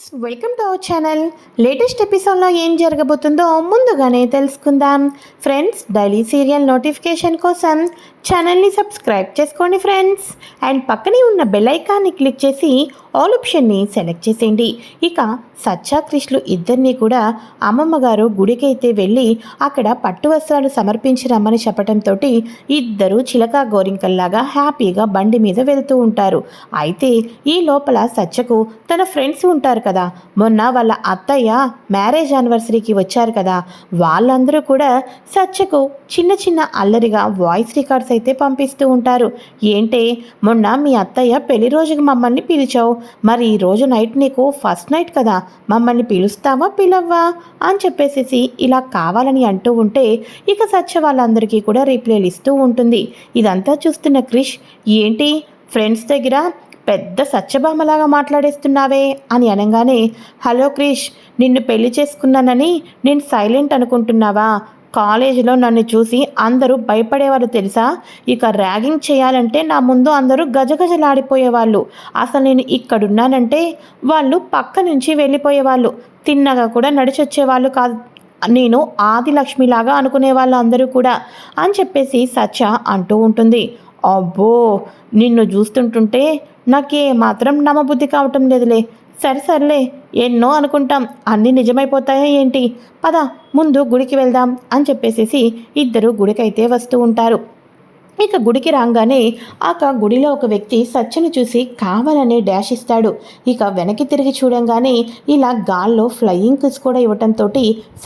Friends welcome to our channel. Latest ఎపిసోడ్లో ఏం జరగబోతుందో ముందుగానే తెలుసుకుందాం. ఫ్రెండ్స్ డైలీ సీరియల్ నోటిఫికేషన్ కోసం ఛానల్ని సబ్స్క్రైబ్ చేసుకోండి ఫ్రెండ్స్. అండ్ పక్కనే ఉన్న బెల్ ఐకాన్ని క్లిక్ చేసి ఆల్ ఆప్షన్ని సెలెక్ట్ చేసేయండి. ఇక సచ్చా క్రిష్లు ఇద్దరిని కూడా అమ్మమ్మ గారు గుడికైతే వెళ్ళి అక్కడ పట్టు వస్త్రాలు సమర్పించి రమ్మని చెప్పడంతో ఇద్దరు చిలక గోరింకల్లాగా హ్యాపీగా బండి మీద వెళ్తూ ఉంటారు. అయితే ఈ లోపల సచ్చకు తన ఫ్రెండ్స్ ఉంటారు కదా కదా. మొన్న వాళ్ళ అత్తయ్య మ్యారేజ్ యానివర్సరీకి వచ్చారు కదా. వాళ్ళందరూ కూడా సత్యకు చిన్న చిన్న అల్లరిగా వాయిస్ రికార్డ్స్ అయితే పంపిస్తూ ఉంటారు. ఏంటే మొన్న మీ అత్తయ్య పెళ్ళి రోజుకి మమ్మల్ని పిలిచావు. మరి ఈ రోజు నైట్ నీకు ఫస్ట్ నైట్ కదా. మమ్మల్ని పిలుస్తావా పిలవ్వా? అని చెప్పేసేసి ఇలా కావాలని అంటూ ఉంటే ఇక సత్య వాళ్ళందరికీ కూడా రీప్లేలు ఇస్తూ ఉంటుంది. ఇదంతా చూస్తున్న క్రిష్ ఏంటి? ఫ్రెండ్స్ దగ్గర పెద్ద సత్యభామలాగా మాట్లాడేస్తున్నావే అని అనగానే హలో క్రిష్ నిన్ను పెళ్ళి చేసుకున్నానని నేను సైలెంట్ అనుకుంటున్నావా? కాలేజీలో నన్ను చూసి అందరూ భయపడేవారు తెలుసా? ఇక ర్యాగింగ్ చేయాలంటే నా ముందు అందరూ గజగజలాడిపోయేవాళ్ళు. అసలు నేను ఇక్కడున్నానంటే వాళ్ళు పక్క నుంచి వెళ్ళిపోయేవాళ్ళు. తిన్నగా కూడా నడిచొచ్చేవాళ్ళు కాదు. నేను ఆది లక్ష్మిలాగా అనుకునే వాళ్ళు అందరూ కూడా అని చెప్పేసి సత్య అంటూ ఉంటుంది. అబ్బో నిన్ను చూస్తుంటుంటే నాకే మాత్రం నమ్మబుద్ధి కావటం లేదులే. సరే సర్లే ఎన్నో అనుకుంటాం. అన్నీ నిజమైపోతాయా ఏంటి? పద ముందు గుడికి వెళ్దాం అని చెప్పేసేసి ఇద్దరు గుడికైతే వస్తూ ఉంటారు. ఇక గుడికి రాగానే ఆక గుడిలో ఒక వ్యక్తి సత్యను చూసి కావాలనే డాష్ ఇస్తాడు. ఇక వెనక్కి తిరిగి చూడంగానే ఇలా గాల్లో ఫ్లయింగ్ కిస్ కూడా ఇవ్వటంతో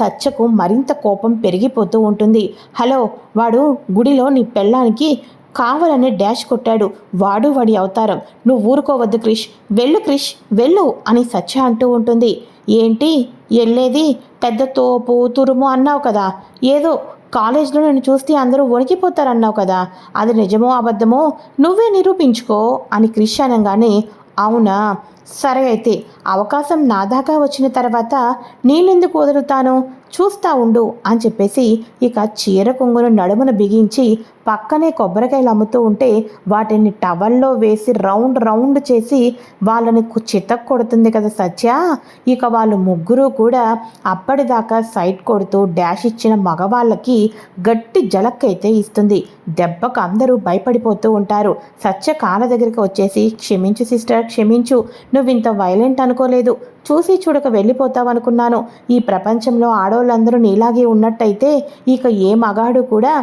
సత్యకు మరింత కోపం పెరిగిపోతూ ఉంటుంది. హలో వాడు గుడిలో నీ పెళ్ళానికి కావాలనే డాష్ కొట్టాడు. వాడు వాడి అవతారం. నువ్వు ఊరుకోవద్దు క్రిష్. వెళ్ళు క్రిష్. వెళ్ళు అని సత్య అంటూ ఉంటుంది. ఏంటి? వెళ్ళేది పెద్ద తోపు తురుము అన్నావు కదా. ఏదో కాలేజ్లో నేను చూస్తే అందరూ వణికిపోతారన్నావు కదా. అది నిజమో అబద్ధమో నువ్వే నిరూపించుకో అని క్రిష్ అనగానే అవునా? సరే అయితే అవకాశం నా దాకా వచ్చిన తర్వాత నేనెందుకు వదులుతాను? చూస్తా ఉండు అని చెప్పేసి ఇక చీర కొంగును నడుమున బిగించి పక్కనే కొబ్బరికాయలు అమ్ముతూ ఉంటే వాటిని టవల్లో వేసి రౌండ్ రౌండ్ చేసి వాళ్ళని చితక్ కొడుతుంది కదా సత్య? ఇక వాళ్ళు ముగ్గురు కూడా అప్పటిదాకా సైట్ కొడుతూ డాష్ ఇచ్చిన మగవాళ్ళకి గట్టి జలక్కైతే ఇస్తుంది. దెబ్బకు అందరూ భయపడిపోతూ ఉంటారు. సత్య కాళ్ళ దగ్గరికి వచ్చేసి క్షమించు సిస్టర్ క్షమించు. నువ్వు ఇంత వైలెంట్ అనుకోలేదు. చూసి చూడక వెళ్ళిపోతావనుకున్నాను. ఈ ప్రపంచంలో ఆడవాళ్ళందరూ నీలాగే ఉన్నట్టయితే ఇక ఏ మగాడు కూడా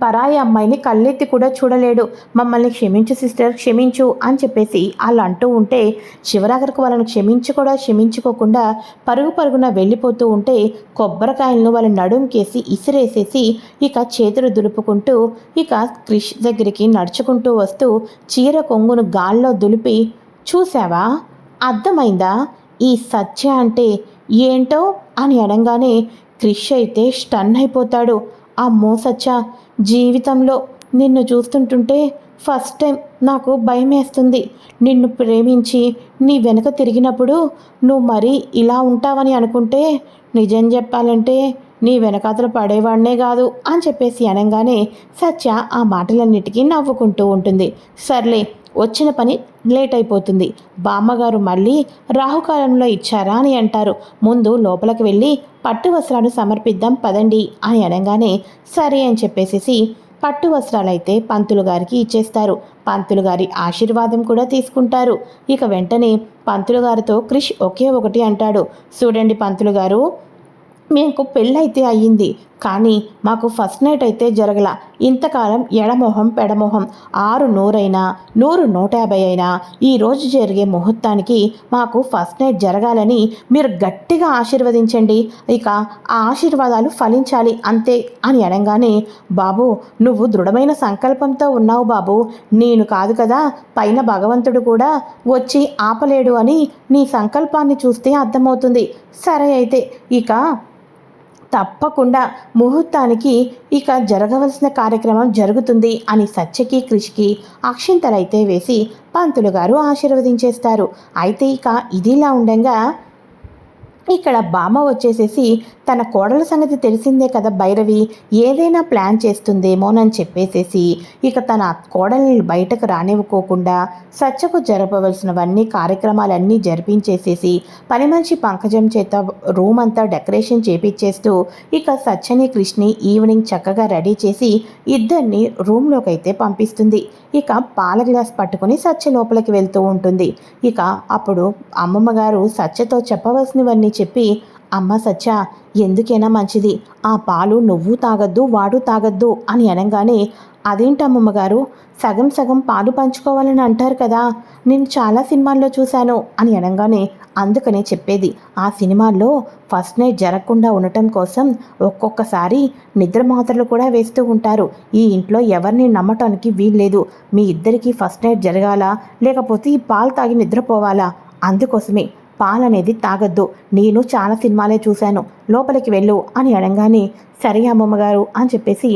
పరాయి అమ్మాయిని కళ్ళెత్తి కూడా చూడలేడు. మమ్మల్ని క్షమించు సిస్టర్. క్షమించు అని చెప్పేసి వాళ్ళు అంటూ ఉంటే చివరాఖరికి వాళ్ళని క్షమించి కూడా క్షమించుకోకుండా పరుగు పరుగున వెళ్ళిపోతూ ఉంటే కొబ్బరికాయలను వాళ్ళ నడుంకేసి ఇసిరేసేసి ఇక చేతులు దులుపుకుంటూ ఇక క్రిష్ దగ్గరికి నడుచుకుంటూ వస్తూ చీర కొంగును గాల్లో దులిపి చూసావా అర్థమైందా? ఈ సత్య అంటే ఏంటో? అని అనగానే క్రిష్ అయితే స్టన్ అయిపోతాడు. అమ్మో సత్య! జీవితంలో నిన్ను చూస్తుంటుంటే ఫస్ట్ టైం నాకు భయం వేస్తుంది నిన్ను ప్రేమించి నీ వెనక తిరిగినప్పుడు నువ్వు మరీ ఇలా ఉంటావని అనుకుంటే నిజం చెప్పాలంటే నీ వెనకాతలు పడేవాడినే కాదు అని చెప్పేసి అనగానే సత్య ఆ మాటలన్నిటికీ నవ్వుకుంటూ ఉంటుంది. సర్లే వచ్చిన పని లేట్ అయిపోతుంది. బామ్మగారు మళ్ళీ రాహుకాలంలో ఇచ్చారా అని అంటారు. ముందు లోపలికి వెళ్ళి పట్టు వస్త్రాలు సమర్పిద్దాం పదండి అని అనగానే సరే అని చెప్పేసేసి పట్టు వస్త్రాలైతే పంతులు గారికి ఇచ్చేస్తారు. పంతులు గారి ఆశీర్వాదం కూడా తీసుకుంటారు. ఇక వెంటనే పంతులు గారితో క్రిష్ ఒకే ఒకటి అంటాడు. చూడండి పంతులు గారు మీకు పెళ్ళైతే అయ్యింది. కానీ మాకు ఫస్ట్ నైట్ అయితే జరగల. ఇంతకాలం ఎడమొహం పెడమొహం. ఆరు నూరైనా నూరు నూట యాభై అయినా ఈరోజు జరిగే ముహూర్తానికి మాకు ఫస్ట్ నైట్ జరగాలని మీరు గట్టిగా ఆశీర్వదించండి. ఇక ఆ ఆశీర్వాదాలు ఫలించాలి అంతే అని అనగానే బాబు నువ్వు దృఢమైన సంకల్పంతో ఉన్నావు బాబు. నేను కాదు కదా పైన భగవంతుడు కూడా వచ్చి ఆపలేడు అని నీ సంకల్పాన్ని చూస్తే అర్థమవుతుంది. సరే అయితే ఇక తప్పకుండా ముహూర్తానికి ఇక జరగవలసిన కార్యక్రమం జరుగుతుంది అని సత్యకి కృషికి అక్షింతలైతే వేసి పంతులు గారు ఆశీర్వదించేస్తారు. అయితే ఇక ఇదిలా ఉండగా ఇక్కడ బామ్మ వచ్చేసేసి తన కోడల సంగతి తెలిసిందే కదా భైరవి ఏదైనా ప్లాన్ చేస్తుందేమోనని చెప్పేసేసి ఇక తన కోడల్ని బయటకు రానివ్వకోకుండా సచ్చకు జరపవలసినవన్నీ కార్యక్రమాలన్నీ జరిపించేసేసి పని మనిషి పంకజం చేత రూమ్ అంతా డెకరేషన్ చేపించేస్తూ ఇక సచ్చని కృష్ణి ఈవినింగ్ చక్కగా రెడీ చేసి ఇద్దరిని రూమ్లోకి అయితే పంపిస్తుంది. ఇక పాల గ్లాస్ పట్టుకుని సచ్చ లోపలికి వెళ్తూ ఉంటుంది. ఇక అప్పుడు అమ్మమ్మ గారు చెప్పవలసినవన్నీ చెప్పి అమ్మ సత్య ఎందుకైనా మంచిది. ఆ పాలు నువ్వు తాగద్దు వాడు తాగద్దు అని అనగానే అదేంటి సగం సగం పాలు పంచుకోవాలని అంటారు కదా. నేను చాలా సినిమాల్లో చూశాను అని అనగానే అందుకనే చెప్పేది. ఆ సినిమాల్లో ఫస్ట్ నైట్ జరగకుండా ఉండటం కోసం ఒక్కొక్కసారి నిద్ర మాత్రలు కూడా వేస్తూ ఉంటారు. ఈ ఇంట్లో ఎవరిని నమ్మటానికి వీల్లేదు. మీ ఇద్దరికీ ఫస్ట్ నైట్ జరగాలా? లేకపోతే ఈ పాలు తాగి నిద్రపోవాలా? అందుకోసమే పాలనేది తాగద్దు. నేను చాలా సినిమాలే చూశాను. లోపలికి వెళ్ళు అని అనగానే సరే అమ్మమ్మగారు అని చెప్పేసి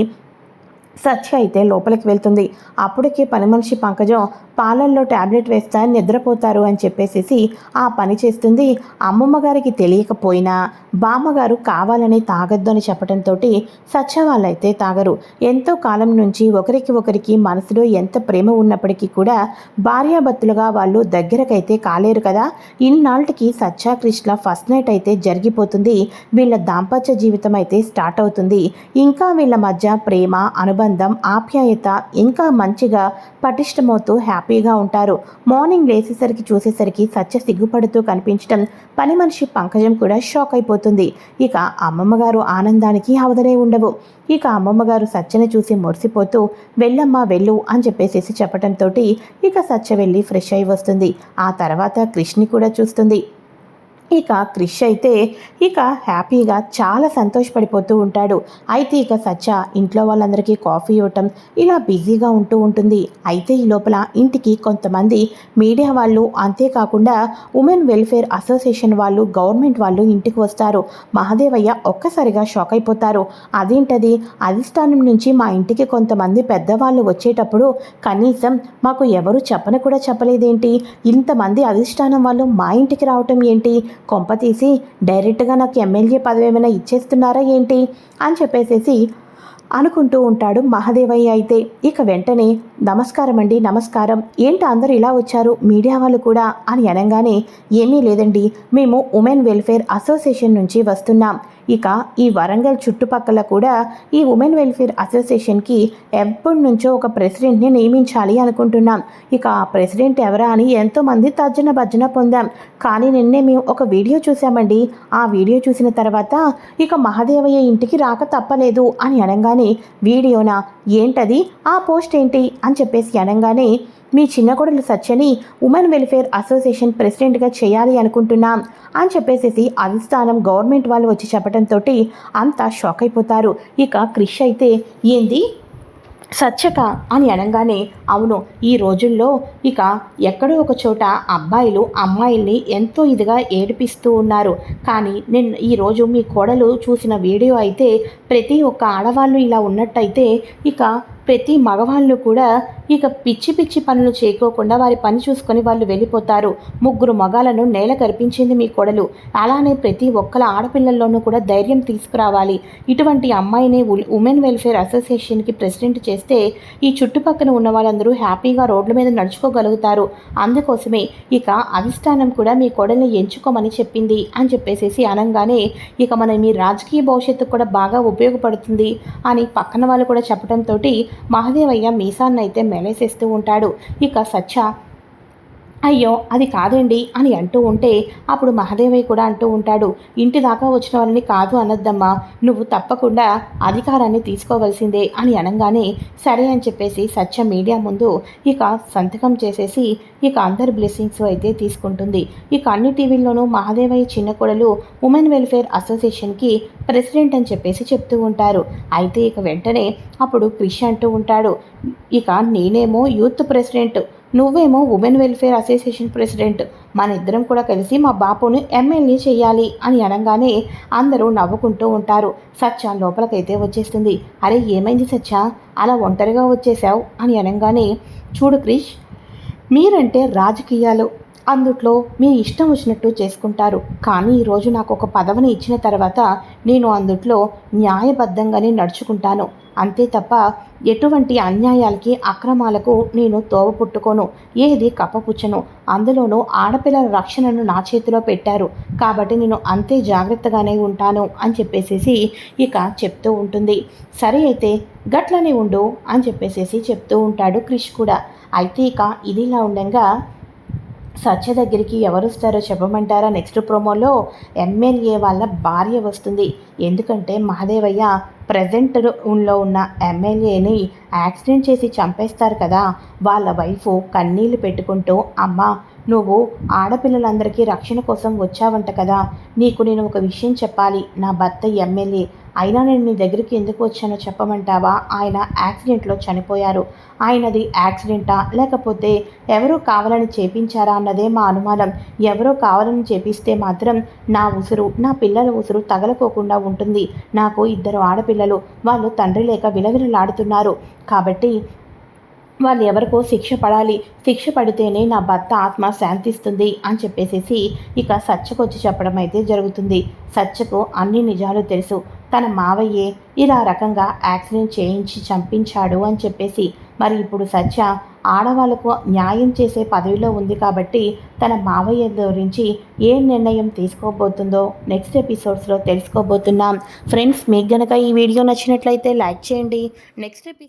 సత్య అయితే లోపలికి వెళ్తుంది. అప్పటికే పని మనిషి పంకజం పాలల్లో ట్యాబ్లెట్ వేస్తా నిద్రపోతారు అని చెప్పేసేసి ఆ పని చేస్తుంది. అమ్మమ్మ గారికి తెలియకపోయినా బామ్మగారు కావాలని తాగద్దు అని చెప్పడంతో సత్య వాళ్ళైతే తాగరు. ఎంతో కాలం నుంచి ఒకరికి ఒకరికి మనసులో ఎంత ప్రేమ ఉన్నప్పటికీ కూడా భార్యాభర్తలుగా వాళ్ళు దగ్గరకైతే కాలేరు కదా. ఇన్నాళ్ళకి సత్య కృష్ణ ఫస్ట్ నైట్ అయితే జరిగిపోతుంది. వీళ్ళ దాంపత్య జీవితం అయితే స్టార్ట్ అవుతుంది. ఇంకా వీళ్ళ మధ్య ప్రేమ అనుబంధం ఆప్యాయత ఇంకా మంచిగా పటిష్టమవుతూ హ్యాపీ హ్యాపీగా ఉంటారు. మార్నింగ్ లేచేసరికి చూసేసరికి సత్య సిగ్గుపడుతూ కనిపించడం పని మనిషి పంకజం కూడా షాక్ అయిపోతుంది. ఇక అమ్మమ్మగారు ఆనందానికి అవదలే ఉండవు. ఇక అమ్మమ్మగారు సత్యని చూసి మురిసిపోతూ వెళ్ళమ్మా వెళ్ళు అని చెప్పేసేసి చెప్పడంతో ఇక సత్య వెళ్ళి ఫ్రెష్ అయి వస్తుంది. ఆ తర్వాత కృష్ణి కూడా చూస్తుంది. ఇక క్రిష్ అయితే ఇక హ్యాపీగా చాలా సంతోషపడిపోతూ ఉంటాడు. అయితే ఇక సచ్చ ఇంట్లో వాళ్ళందరికీ కాఫీ ఇవ్వటం ఇలా బిజీగా ఉంటూ ఉంటుంది. అయితే ఈ లోపల ఇంటికి కొంతమంది మీడియా వాళ్ళు అంతేకాకుండా ఉమెన్ వెల్ఫేర్ అసోసియేషన్ వాళ్ళు గవర్నమెంట్ వాళ్ళు ఇంటికి వస్తారు. మహాదేవయ్య ఒక్కసారిగా షాక్ అయిపోతారు. అదేంటది? అధిష్టానం నుంచి మా ఇంటికి కొంతమంది పెద్దవాళ్ళు వచ్చేటప్పుడు కనీసం మాకు ఎవరు చెప్పని కూడా చెప్పలేదేంటి? ఇంతమంది అధిష్టానం వాళ్ళు మా ఇంటికి రావటం ఏంటి? కొంప తీసి డైరెక్ట్గా నాకు ఎమ్మెల్యే పదవి ఏమైనా ఇచ్చేస్తున్నారా ఏంటి? అని చెప్పేసేసి అనుకుంటూ ఉంటాడు మహాదేవయ్య అయితే. ఇక వెంటనే నమస్కారం అండి నమస్కారం. ఏంటి అందరూ ఇలా వచ్చారు? మీడియా వాళ్ళు కూడా? అని అనగానే ఏమీ లేదండి. మేము ఉమెన్ వెల్ఫేర్ అసోసియేషన్ నుంచి వస్తున్నాం. ఇక ఈ వరంగల్ చుట్టుపక్కల కూడా ఈ ఉమెన్ వెల్ఫేర్ అసోసియేషన్కి ఎప్పటి నుంచో ఒక ప్రెసిడెంట్ని నియమించాలి అనుకుంటున్నాం. ఇక ఆ ప్రెసిడెంట్ ఎవరా అని ఎంతోమంది తర్జన భర్జన పొందాం. కానీ నిన్నే మేము ఒక వీడియో చూసామండి ఆ వీడియో చూసిన తర్వాత ఇక మహాదేవయ్య ఇంటికి రాక తప్పలేదు అని అనగానే వీడియోనా? ఏంటది? ఆ పోస్ట్ ఏంటి? అని చెప్పేసి అనగానే మీ చిన్న కొడలు సత్యని ఉమెన్ వెల్ఫేర్ అసోసియేషన్ ప్రెసిడెంట్గా చేయాలి అనుకుంటున్నాం అని చెప్పేసేసి అధిష్టానం గవర్నమెంట్ వాళ్ళు వచ్చి చెప్పడంతో అంతా షాక్ అయిపోతారు. ఇక క్రిష్ అయితే ఏంది? సత్యక అని అనగానే అవును ఈ రోజుల్లో ఇక ఎక్కడో ఒక చోట అబ్బాయిలు అమ్మాయిల్ని ఎంతో ఇదిగా ఏడిపిస్తూ ఉన్నారు. కానీ నేను ఈరోజు మీ కోడలు చూసిన వీడియో అయితే ప్రతి ఒక్క ఆడవాళ్ళు ఇలా ఉన్నట్టయితే ఇక ప్రతి మగవాళ్ళు కూడా ఇక పిచ్చి పిచ్చి పనులు చేయకోకుండా వారి పని చూసుకొని వాళ్ళు వెళ్ళిపోతారు. ముగ్గురు మగాలను నేల కరిపించింది మీ కొడలు. అలానే ప్రతి ఒక్కల ఆడపిల్లల్లోనూ కూడా ధైర్యం తీసుకురావాలి. ఇటువంటి అమ్మాయిని ఉమెన్ వెల్ఫేర్ అసోసియేషన్కి ప్రెసిడెంట్ చేస్తే ఈ చుట్టుపక్కల ఉన్న వాళ్ళందరూ హ్యాపీగా రోడ్ల మీద నడుచుకోగలుగుతారు. అందుకోసమే ఇక అధిష్టానం కూడా మీ కొడల్ని ఎంచుకోమని చెప్పింది అని చెప్పేసేసి అనగానే ఇక మన మీ రాజకీయ భవిష్యత్తు కూడా బాగా ఉపయోగపడుతుంది అని పక్కన వాళ్ళు కూడా చెప్పడంతో మహదేవయ్య మీసాన్నైతే మెలేసేస్తూ ఉంటాడు. ఇక సత్య అయ్యో అది కాదండి అని అంటూ ఉంటే అప్పుడు మహదేవయ్య కూడా అంటూ ఉంటాడు ఇంటి దాకా వచ్చిన వాళ్ళని కాదు అనద్దమ్మా నువ్వు తప్పకుండా అధికారాన్ని తీసుకోవలసిందే అని అనగానే సరే అని చెప్పేసి సత్య మీడియా ముందు ఇక సంతకం చేసేసి ఇక అందరి బ్లెస్సింగ్స్ అయితే తీసుకుంటుంది. ఇక అన్ని టీవీల్లోనూ మహాదేవయ్య చిన్న కొడలు ఉమెన్ వెల్ఫేర్ అసోసియేషన్కి ప్రెసిడెంట్ అని చెప్పేసి చెప్తూ ఉంటారు. అయితే ఇక వెంటనే అప్పుడు క్రిష్ అంటూ ఉంటాడు ఇక నేనేమో యూత్ ప్రెసిడెంట్ నువ్వేమో ఉమెన్ వెల్ఫేర్ అసోసియేషన్ ప్రెసిడెంట్. మన ఇద్దరం కూడా కలిసి మా బాపును ఎమ్మెల్యే చేయాలి అని అనగానే అందరూ నవ్వుకుంటూ ఉంటారు. సత్య లోపలికైతే వచ్చేస్తుంది. అరే ఏమైంది సత్య? అలా ఒంటరిగా వచ్చేసావు అని అనగానే చూడు క్రిష్ మీరంటే రాజకీయాలు. అందుట్లో మీ ఇష్టం వచ్చినట్టు చేసుకుంటారు. కానీ ఈరోజు నాకు ఒక పదవిని ఇచ్చిన తర్వాత నేను అందుట్లో న్యాయబద్ధంగానే నడుచుకుంటాను. అంతే తప్ప ఎటువంటి అన్యాయాలకి అక్రమాలకు నేను తోవ పుట్టుకోను. ఏది కప్పపుచ్చను. అందులోనూ ఆడపిల్లల రక్షణను నా చేతిలో పెట్టారు. కాబట్టి నేను అంతే జాగ్రత్తగానే ఉంటాను అని చెప్పేసేసి ఇక చెప్తూ ఉంటుంది. సరే అయితే గట్లనే ఉండు అని చెప్పేసేసి చెప్తూ ఉంటాడు క్రిష్ కూడా. అయితే ఇక ఇదిలా ఉండగా సత్య దగ్గరికి ఎవరు వస్తారో చెప్పమంటారా? నెక్స్ట్ ప్రోమోలో ఎమ్మెల్యే వాళ్ళ భార్య వస్తుంది. ఎందుకంటే మహదేవయ్య ప్రజెంట్లో ఉన్న ఎమ్మెల్యేని యాక్సిడెంట్ చేసి చంపేస్తారు కదా. వాళ్ళ వైఫ్ కన్నీళ్ళు పెట్టుకుంటూ అమ్మ నువ్వు ఆడపిల్లలందరికీ రక్షణ కోసం వచ్చావంట కదా. నీకు నేను ఒక విషయం చెప్పాలి. నా భర్త ఎమ్మెల్యే. అయినా నేను నీ దగ్గరికి ఎందుకు వచ్చానో చెప్పమంటావా? ఆయన యాక్సిడెంట్లో చనిపోయారు. ఆయనది యాక్సిడెంటా? లేకపోతే ఎవరో కావాలని చేపించారా అన్నదే మా అనుమానం. ఎవరో కావాలని చేపిస్తే మాత్రం నా ఉసురు నా పిల్లల ఉసురు తగలకోకుండా ఉంటుంది. నాకు ఇద్దరు ఆడపిల్లలు. వాళ్ళు తండ్రి లేక విలవిలలాడుతున్నారు. కాబట్టి వాళ్ళు ఎవరికో శిక్ష పడాలి శిక్ష పడితేనే నా భర్త ఆత్మ శాంతిస్తుంది అని చెప్పేసేసి ఇక సత్యకు వచ్చి చెప్పడం అయితే జరుగుతుంది. సత్యకు అన్ని నిజాలు తెలుసు. తన మావయ్యే ఇలా రకంగా యాక్సిడెంట్ చేయించి చంపించాడు అని చెప్పేసి మరి ఇప్పుడు సత్య ఆడవాళ్ళకు న్యాయం చేసే పదవిలో ఉంది కాబట్టి తన మావయ్య గురించి ఏ నిర్ణయం తీసుకోబోతుందో నెక్స్ట్ ఎపిసోడ్స్లో తెలుసుకోబోతున్నాం. ఫ్రెండ్స్ మీకు గనక ఈ వీడియో నచ్చినట్లయితే లైక్ చేయండి. Next AP